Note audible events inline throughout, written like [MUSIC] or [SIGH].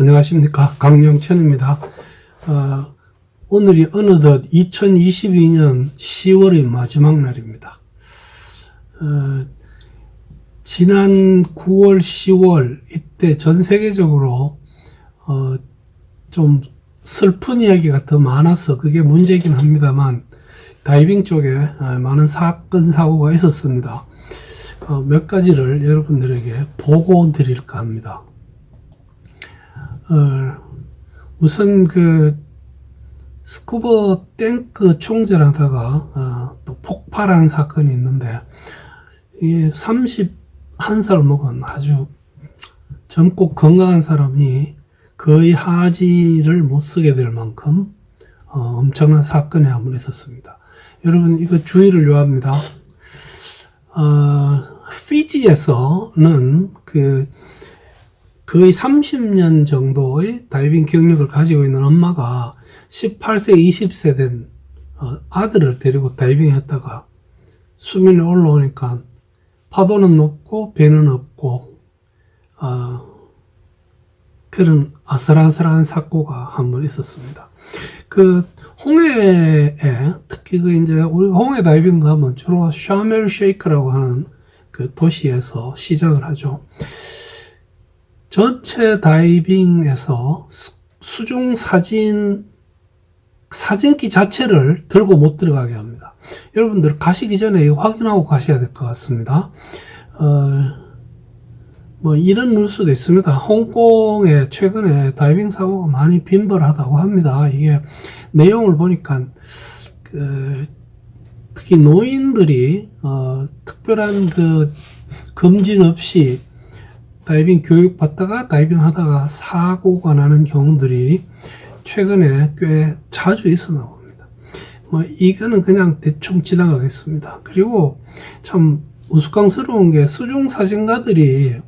안녕하십니까 강영천입니다. 어, 오늘이 어느덧 2022년 10월의 마지막 날입니다. 어, 지난 9월, 10월 이때 전 세계적으로 어, 좀 슬픈 이야기가 더 많아서 그게 문제이긴 합니다만 다이빙 쪽에 어, 많은 사건 사고가 있었습니다. 어, 몇 가지를 여러분들에게 보고 드릴까 합니다. 어, 우선 그 스쿠버 탱크 총질하다가 어, 또 폭발한 사건이 있는데 이게 31살 먹은 아주 젊고 건강한 사람이 거의 하지를 못 쓰게 될 만큼 어, 엄청난 사건이 한 번 있었습니다. 여러분 이거 주의를 요합니다. 어, 피지에서는 그 거의 30년 정도의 다이빙 경력을 가지고 있는 엄마가 18세, 20세 된 어, 아들을 데리고 다이빙 했다가 수면에 올라오니까 파도는 높고 배는 없고 어, 그런 아슬아슬한 사고가 한 번 있었습니다. 그 홍해에 특히 그 이제 우리 홍해 다이빙 가면 주로 샤멜 쉐이크라고 하는 그 도시에서 시작을 하죠. 전체 다이빙에서 수- 수중 사진 사진기 자체를 들고 못 들어가게 합니다. 여러분들 가시기 전에 확인하고 가셔야 될 것 같습니다. 어, 뭐 이런 뉴스도 있습니다. 홍콩에 최근에 다이빙 사고가 많이 빈번하다고 합니다. 이게 내용을 보니까 그 특히 노인들이 어, 특별한 그 금진 없이 다이빙 교육 받다가 다이빙 하다가 사고가 나는 경우들이 최근에 꽤 자주 있었나 봅니다. 뭐 이거는 그냥 대충 지나가겠습니다. 그리고 참 우스꽝스러운 게 수중 사진가들이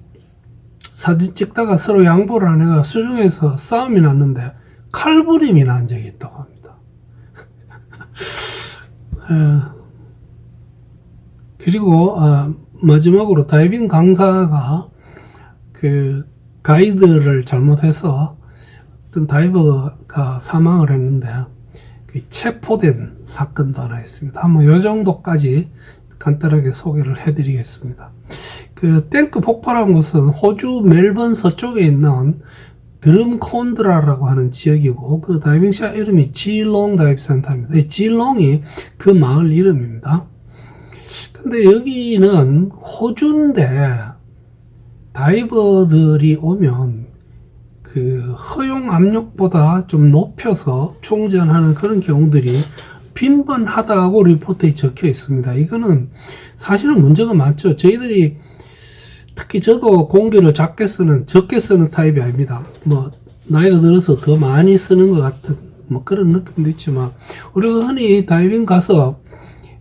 사진 찍다가 서로 양보를 안 해가 수중에서 싸움이 났는데 칼부림이 난 적이 있다고 합니다. 에, [LAUGHS] 그리고 어, 마지막으로 다이빙 강사가 그 가이드를 잘못해서 어떤 다이버가 사망을 했는데 그 체포된 사건도 하나 있습니다. 한번 요 정도까지 간단하게 소개를 해드리겠습니다. 그 탱크 폭발한 곳은 호주 멜번 서쪽에 있는 드럼콘드라라고 하는 지역이고 그 다이빙샵 이름이 지롱 다이브 센터입니다. 이 지롱이 그 마을 이름입니다. 근데 여기는 호주인데 다이버들이 오면 그 허용 압력보다 좀 높여서 충전하는 그런 경우들이 빈번하다고 리포트에 적혀 있습니다. 이거는 사실은 문제가 많죠. 저희들이 특히 저도 공기를 작게 쓰는, 적게 쓰는 타입이 아닙니다. 뭐, 나이가 들어서 더 많이 쓰는 것 같은, 뭐 그런 느낌도 있지만, 우리가 흔히 다이빙 가서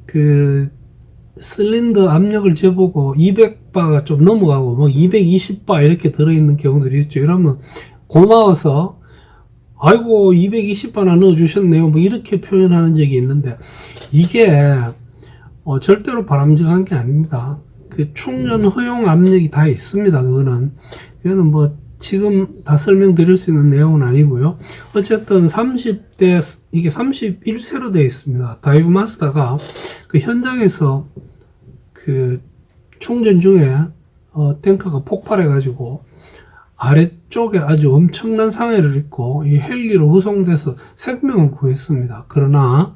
그 실린더 압력을 재보고 200 바가 좀 넘어가고 뭐 220바 이렇게 들어있는 경우들이 있죠. 이러면 고마워서 아이고 220바나 넣어주셨네요. 뭐 이렇게 표현하는 적이 있는데 이게 어, 절대로 바람직한 게 아닙니다. 그 충전 허용 압력이 다 있습니다. 그거는 이거는 뭐 지금 다 설명드릴 수 있는 내용은 아니고요. 어쨌든 30대 이게 31세로 되어 있습니다. 다이브 마스터가 그 현장에서 그 충전 중에 어, 탱크가 폭발해 가지고 아래쪽에 아주 엄청난 상해를 입고 이 헬기로 후송돼서 생명을 구했습니다. 그러나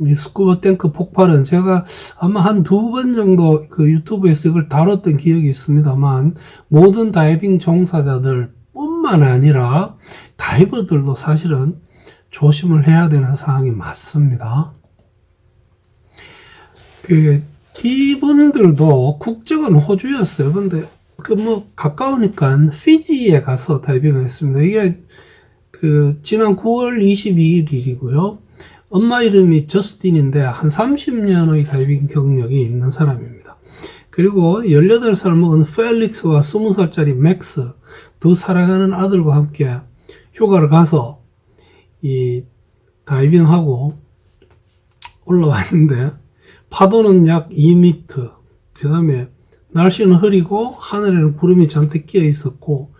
이 스쿠버 탱크 폭발은 제가 아마 한 두 번 정도 그 유튜브에서 이걸 다뤘던 기억이 있습니다만 모든 다이빙 종사자들 뿐만 아니라 다이버들도 사실은 조심을 해야 되는 상황이 맞습니다. 그 이분들도 국적은 호주였어요. 근데 그 뭐 가까우니까 피지에 가서 다이빙을 했습니다. 이게 그 지난 9월 22일 일이고요. 엄마 이름이 저스틴인데 한 30년의 다이빙 경력이 있는 사람입니다. 그리고 18살 먹은 펠릭스와 20살짜리 맥스 두 사랑하는 아들과 함께 휴가를 가서 이 다이빙하고 올라왔는데 파도는 약 2m 그 다음에 날씨는 흐리고 하늘에는 구름이 잔뜩 끼어 있었고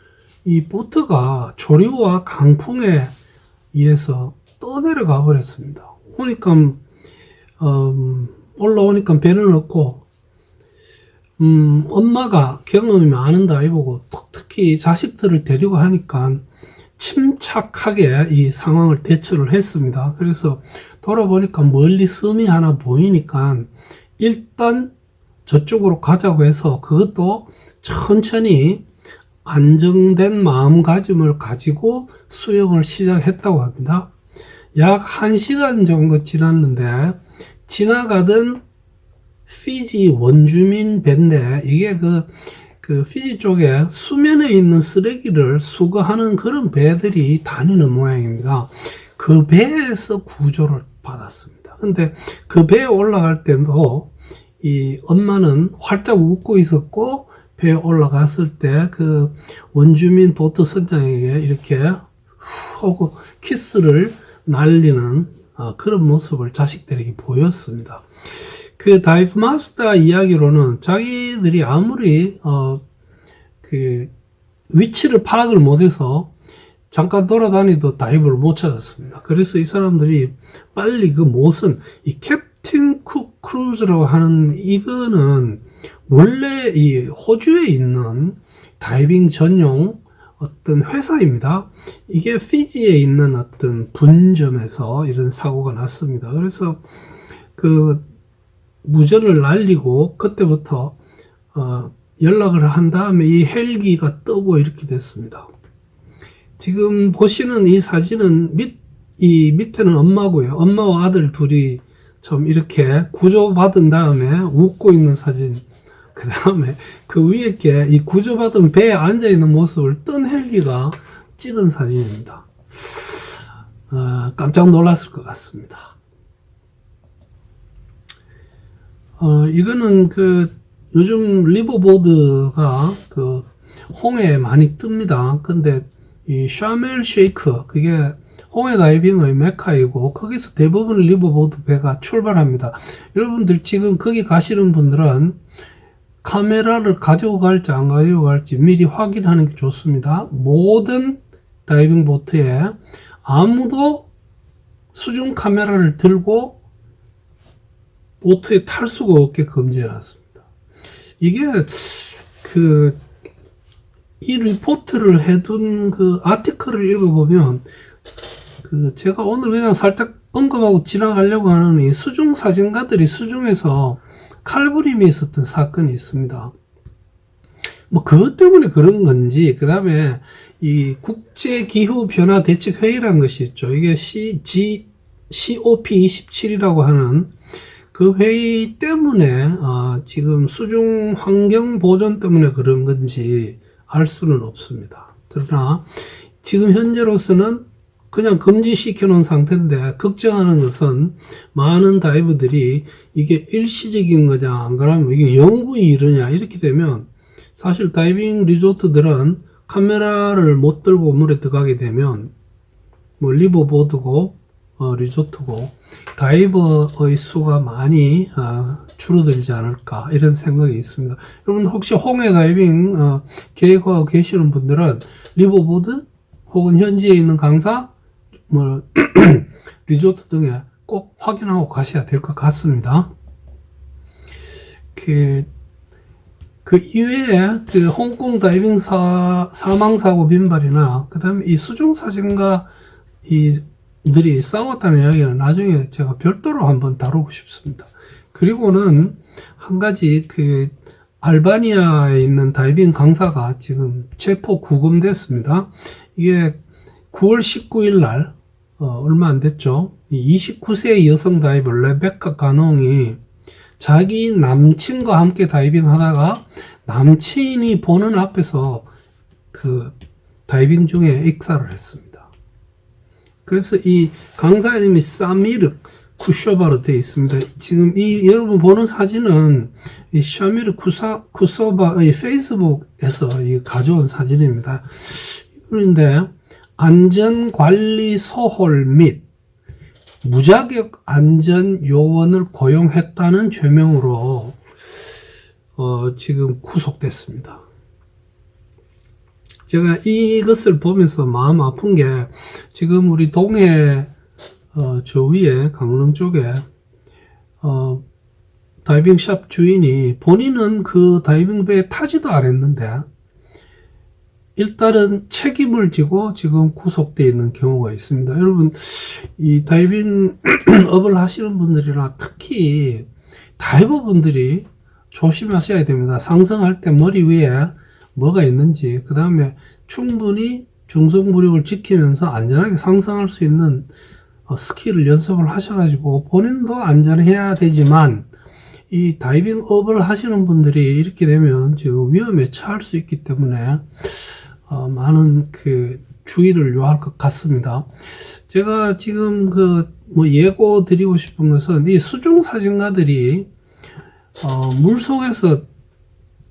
이 보트가 조류와 강풍에 의해서 떠내려가 버렸습니다. 오니까 음, 올라오니까 배는 없고 음, 엄마가 경험이 많은 다이보고 특히 자식들을 데리고 하니까 침착하게 이 상황을 대처를 했습니다. 그래서 돌아보니까 멀리 섬이 하나 보이니까 일단 저쪽으로 가자고 해서 그것도 천천히 안정된 마음가짐을 가지고 수영을 시작했다고 합니다. 약 1시간 정도 지났는데 지나가던 피지 원주민 배인데 이게 그, 그 피지 쪽에 수면에 있는 쓰레기를 수거하는 그런 배들이 다니는 모양입니다. 그 배에서 구조를 받았습니다. 근데 그 배에 올라갈 때도 이 엄마는 활짝 웃고 있었고 배에 올라갔을 때 그 원주민 보트 선장에게 이렇게 하고 키스를 날리는 어, 그런 모습을 자식들에게 보였습니다. 그 다이브 마스터 이야기로는 자기들이 아무리 어, 그 위치를 파악을 못해서 잠깐 돌아다니도 다이브를 못 찾았습니다. 그래서 이 사람들이 빨리 그 못은 이 캡틴 쿡 크루즈라고 하는 이거는 원래 이 호주에 있는 다이빙 전용 어떤 회사입니다. 이게 피지에 있는 어떤 분점에서 이런 사고가 났습니다. 그래서 그 무전을 날리고 그때부터 어 연락을 한 다음에 이 헬기가 뜨고 이렇게 됐습니다. 지금 보시는 이 사진은 밑, 이 밑에는 엄마고요. 엄마와 아들 둘이 좀 이렇게 구조받은 다음에 웃고 있는 사진. 그 다음에 그 위에 게 이 구조받은 배에 앉아 있는 모습을 뜬 헬기가 찍은 사진입니다. 어, 깜짝 놀랐을 것 같습니다. 어, 이거는 그 요즘 리버보드가 그 홍해에 많이 뜹니다. 근데 이 샤멜 쉐이크 그게 홍해 다이빙의 메카이고 거기서 대부분 리버보드 배가 출발합니다. 여러분들 지금 거기 가시는 분들은 카메라를 가지고 갈지 안 가지고 갈지 미리 확인하는 게 좋습니다. 모든 다이빙 보트에 아무도 수중 카메라를 들고 보트에 탈 수가 없게 금지해 놨습니다. 이게 그 이 리포트를 해둔 그 아티클을 읽어보면 그 제가 오늘 그냥 살짝 언급하고 지나가려고 하는 이 수중 사진가들이 수중에서 칼부림이 있었던 사건이 있습니다. 뭐 그것 때문에 그런 건지 그 다음에 이 국제 기후 변화 대책 회의라는 것이 있죠. 이게 C G COP 27이라고 하는 그 회의 때문에 어, 지금 수중 환경 보존 때문에 그런 건지 알 수는 없습니다. 그러나 지금 현재로서는 그냥 금지시켜 놓은 상태인데 걱정하는 것은 많은 다이버들이 이게 일시적인 거냐 안 그러면 이게 영구히 이르냐 이렇게 되면 사실 다이빙 리조트들은 카메라를 못 들고 물에 들어가게 되면 뭐 리버보드고 어, 리조트고 다이버의 수가 많이 어, 줄어들지 않을까 이런 생각이 있습니다. 여러분 혹시 홍해 다이빙 어, 계획하고 계시는 분들은 리버보드 혹은 현지에 있는 강사 뭐 [CLEARS THROAT] 리조트 등에 꼭 확인하고 가셔야 될 것 같습니다. 그, 그 이외에 그 홍콩 다이빙 사, 사망 사고 빈발이나 그 다음에 이 수중 사진가 이 들이 싸웠다는 이야기는 나중에 제가 별도로 한번 다루고 싶습니다. 그리고는 한 가지 그 알바니아에 있는 다이빙 강사가 지금 체포 구금됐습니다. 이게 9월 19일 날 어, 얼마 안 됐죠. 29세 여성 다이버 레베카 가농이 자기 남친과 함께 다이빙 하다가 남친이 보는 앞에서 그 다이빙 중에 익사를 했습니다. 그래서 이 강사 이름이 사미르 쿠쇼바로 되어 있습니다. 지금 이 여러분 보는 사진은 이 샤미르 쿠사 쿠소바의 페이스북에서 이 가져온 사진입니다. 그런데 안전관리 소홀 및 무자격 안전 요원을 고용했다는 죄명으로 어, 지금 구속됐습니다. 제가 이것을 보면서 마음 아픈 게 지금 우리 동해 어, 저 위에 강릉 쪽에 어, 다이빙샵 주인이 본인은 그 다이빙 배에 타지도 않았는데 일단은 책임을 지고 지금 구속되어 있는 경우가 있습니다. 여러분 이 다이빙 [CLEARS THROAT] 업을 하시는 분들이나 특히 다이버 분들이 조심하셔야 됩니다. 상승할 때 머리 위에 뭐가 있는지 그 다음에 충분히 중성무력을 지키면서 안전하게 상승할 수 있는 어, 스킬을 연습을 하셔가지고 본인도 안전해야 되지만 이 다이빙 업을 하시는 분들이 이렇게 되면 지금 위험에 처할 수 있기 때문에 어, 많은 그 주의를 요할 것 같습니다. 제가 지금 그 뭐 예고 드리고 싶은 것은 이 수중 사진가들이 어, 물 속에서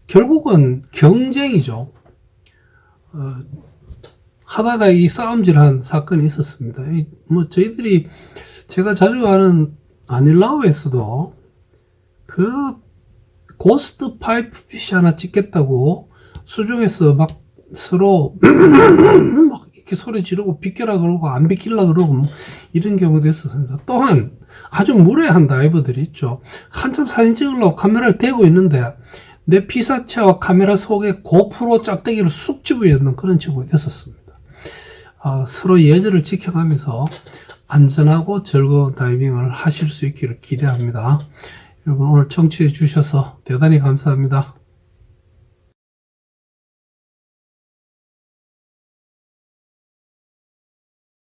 결국은 경쟁이죠. 어, 하다가 이 싸움질한 사건이 있었습니다. 이 뭐 저희들이 제가 자주 가는 아닐라우에서도 그 고스트 파이프 피시 하나 찍겠다고 수중에서 막 서로 [LAUGHS] 막 이렇게 소리 지르고 비켜라 그러고 안 비킬라 그러고 뭐 이런 경우도 있었습니다. 또한 아주 무례한 다이버들이 있죠. 한참 사진 찍으려고 카메라를 대고 있는데 내 피사체와 카메라 속에 고프로 짝대기를 쑥 집어넣는 그런 친구가 있었습니다. 아, 서로 예절을 지켜가면서 안전하고 즐거운 다이빙을 하실 수 있기를 기대합니다. 여러분 오늘 청취해 주셔서 대단히 감사합니다.